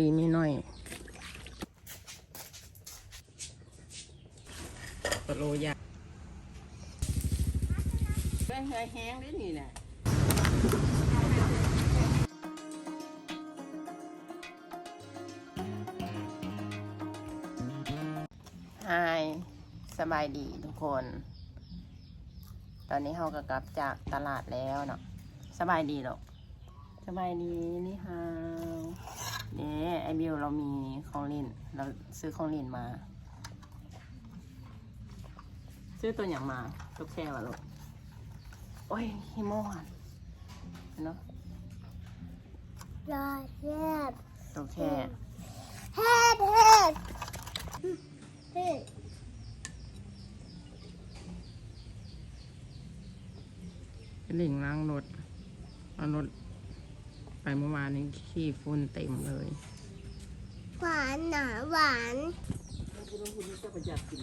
ดีนิดหน่อยปโลยาแห้งแห้งได้นี่นะฮายสบายดีทุกคน ตอนนี้เราก็กลับจากตลาดแล้วเนาะ สบายดีหรอก สบายดี นี่ฮาว เนี่ไอบิวเรามีของเล่น เราซื้อของเล่นมา ซื้อตัวอย่างมาตัวแค่วะลูกโอ้ยฮิโมอนเนาะรอแยบตัวแค่เฮ็ดเฮ็ดเฮ็ดเป็นหลิงล้างรถเอารถ ไปเมื่อวานนี้ขี้ฝุ่นเต็มเลย หวานหนาหวาน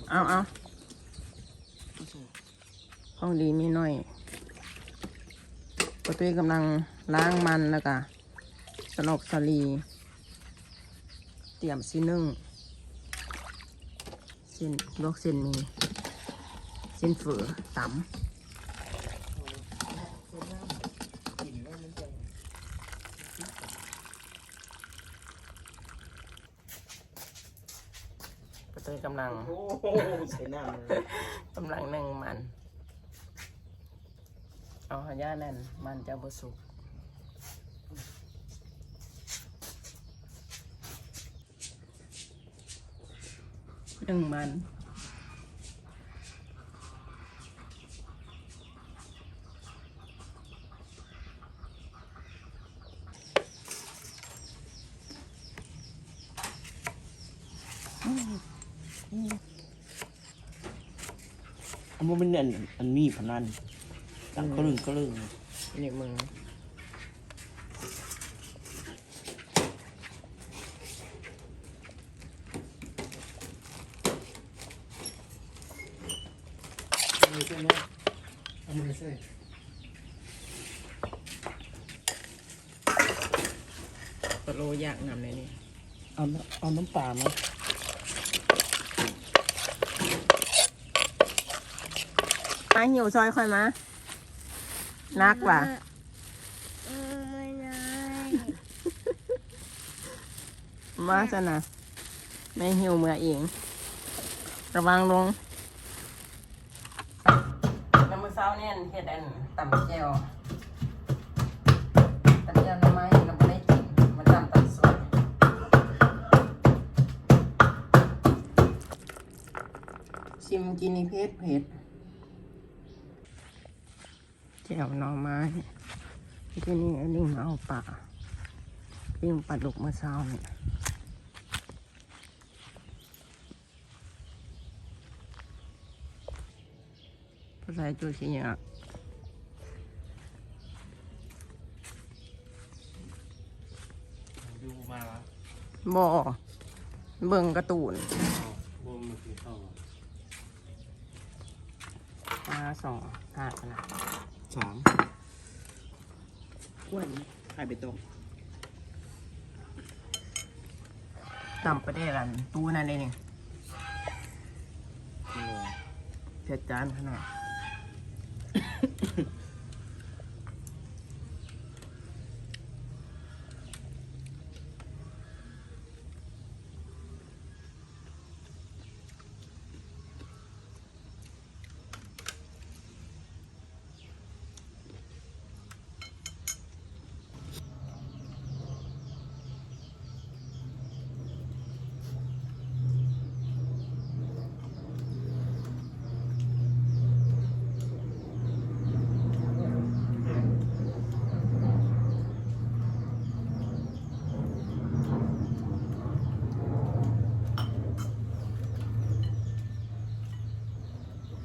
เอาเอาของดีนิดหน่อยปตุ้ยกำลังล้างมันแล้วก็สลบสลี เตรียมซีนึ่งเส้นลวกเส้นหมีเส้นเฝือตำปตุ้ยกำลังโอ้โหใส่น้ำเลยกำลังนึ่งมันเอาหย่าแน่นมันจะบสุกนึ่งมัน อันนี้มันอันอันมีพนันตังก็ลึงก็ลึงนี่มึงไม่ใช่ไหมเอามือใส่ปลาโลยากนำเลยนี่เอาน้ำเอาน้ำปลาไหม มาหิวซอยค่อยมานักว่ะเออไม่ได้มาสนะไม่หิวเมื่อเองระวังลงน้ำมือเช้าเนี่ยเฮ็ดอันต่ำแก้วต่ำแก้วน้ำไม้เราไม่ได้กินมันต่ำต่ำสวยชิมกินนี่เผ็ดเผ็ดแจ่ วหน่อไม้ที่นี่อันนี้มาเอาป่าปิ้งปลาดุกเมื่อเช้าเนี่ยภาษาจูชิเนี่ยดูมาละบอเบิ่งการ์ตูนวงมันคือเข้ามาสองถาดนะ สามอ้วนใครไปตรงจำประเด็นตู้นั่นเองโอ้เจ็ดจานขนาด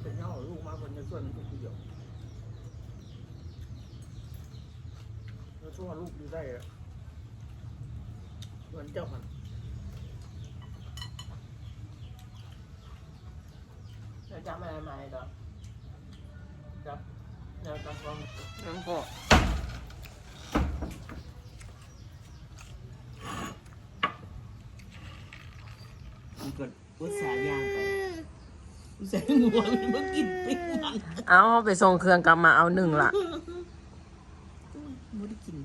เป็นเงาลูก่นกเดียวแล้วช่วงลูกอยู่ได้อะเหมือนเจ้ามันจะจำอะไรมาเหรอจับแนวจับฟองน้ำพอมันก็อุตส่าห์ย่างไปอุตส่าห์งัวมันมากินปิ้งมันเอาไปส่งเครื่องกลับมาเอาหนึ่งละไม่ได้กิน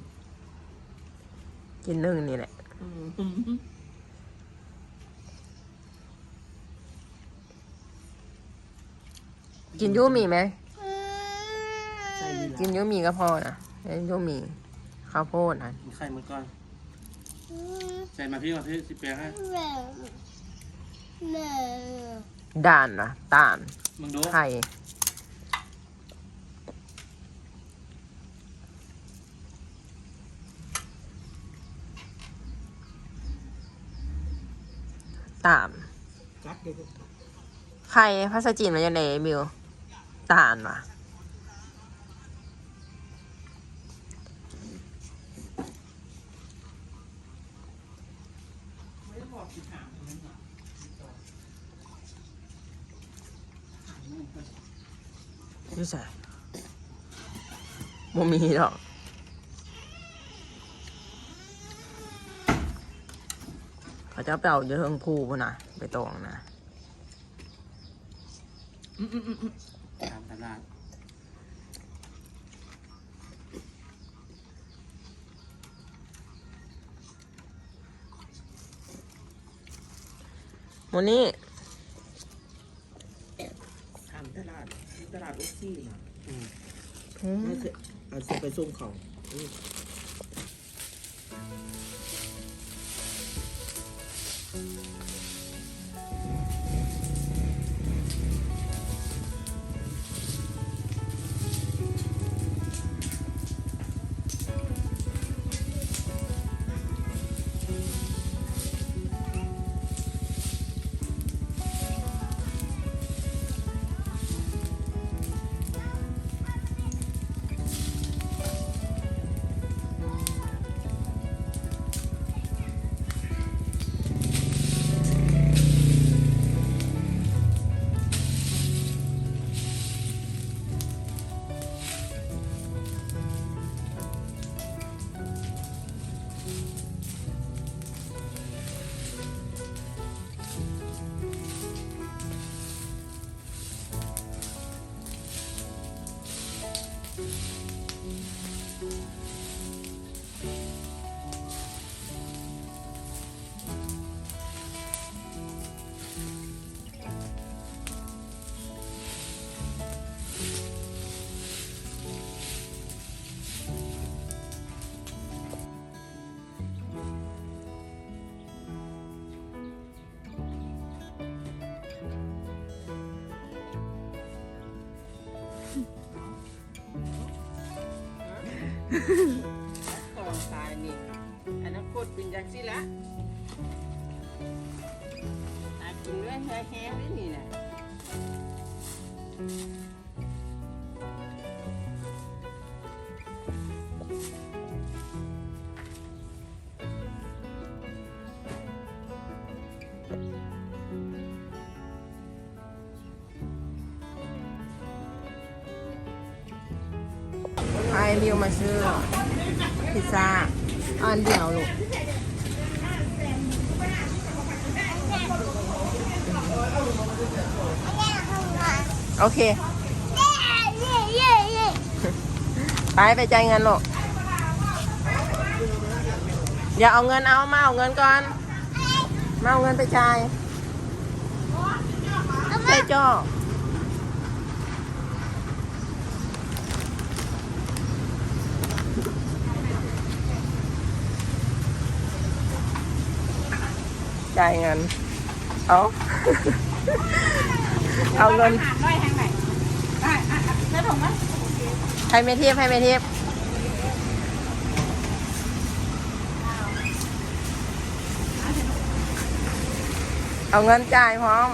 กินหนึ่งนี่แหละ อืมกินยูหมีไหม ใส่นี่กินละยูหมีก็พอนะกินยูหมีข้าวโพดนะไข่มันก่อน ใส่มาพี่ก่อนพี่สิแปลงให้ ด่านนะต่านมึงดูไข่ตามกัดเดี๋ยวก็ไข่ภาษาจีนมันจะไหนมิวตานว่ะ นี่ใส่บ่มีหรอกเขาจะเอาไปเอาเยอะเทิงภูพุ่นนะไปตองนะตามตลาดวันนี้ ทำตลาดตลาดโอซี่นะ อืม เคยเอาไปส่งเขา กองตายนี่อนาคตเป็นจังสิละหากินด้วยแฮ่ๆด้วยนี่นะ ไอมิวมาซื้อพิซซ่าอันเดียวลูกโอเค ไปไปจ่ายเงินลูกอย่าเอาเงินเอามาเอาเงินก่อน มาเอาเงินไปจ่ายเจ๊จ้อ จ่ายเงิน เอา เอาเงินให้ไม่เทียบให้ไม่เทียบเอาเงินจ่ายพร้อม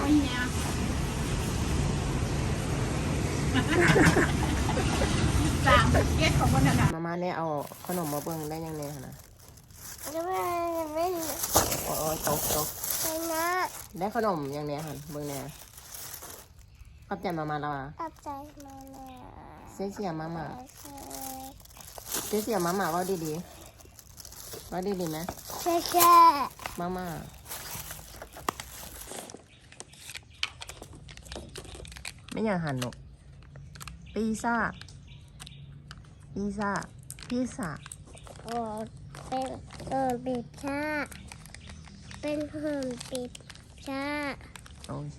มามาเนี่ยเอาขนมมาเบิ่งได้ยังไงนะโอยตกตกชนะได้ขนมอย่างเนี้ยหันเบิ่งแน่ขอบใจมามาแล้วอะขอบใจมามาเสียเสียมามาเสียเสียมามาว่าดีดีว่าดีดีไหมเสียเสียมามาไม่อยากหันหรอกพิซซ่าปิซซ่าพิซซ่าโอ้เป็นโอบิชา เป็นห่มปิดพระ โอเค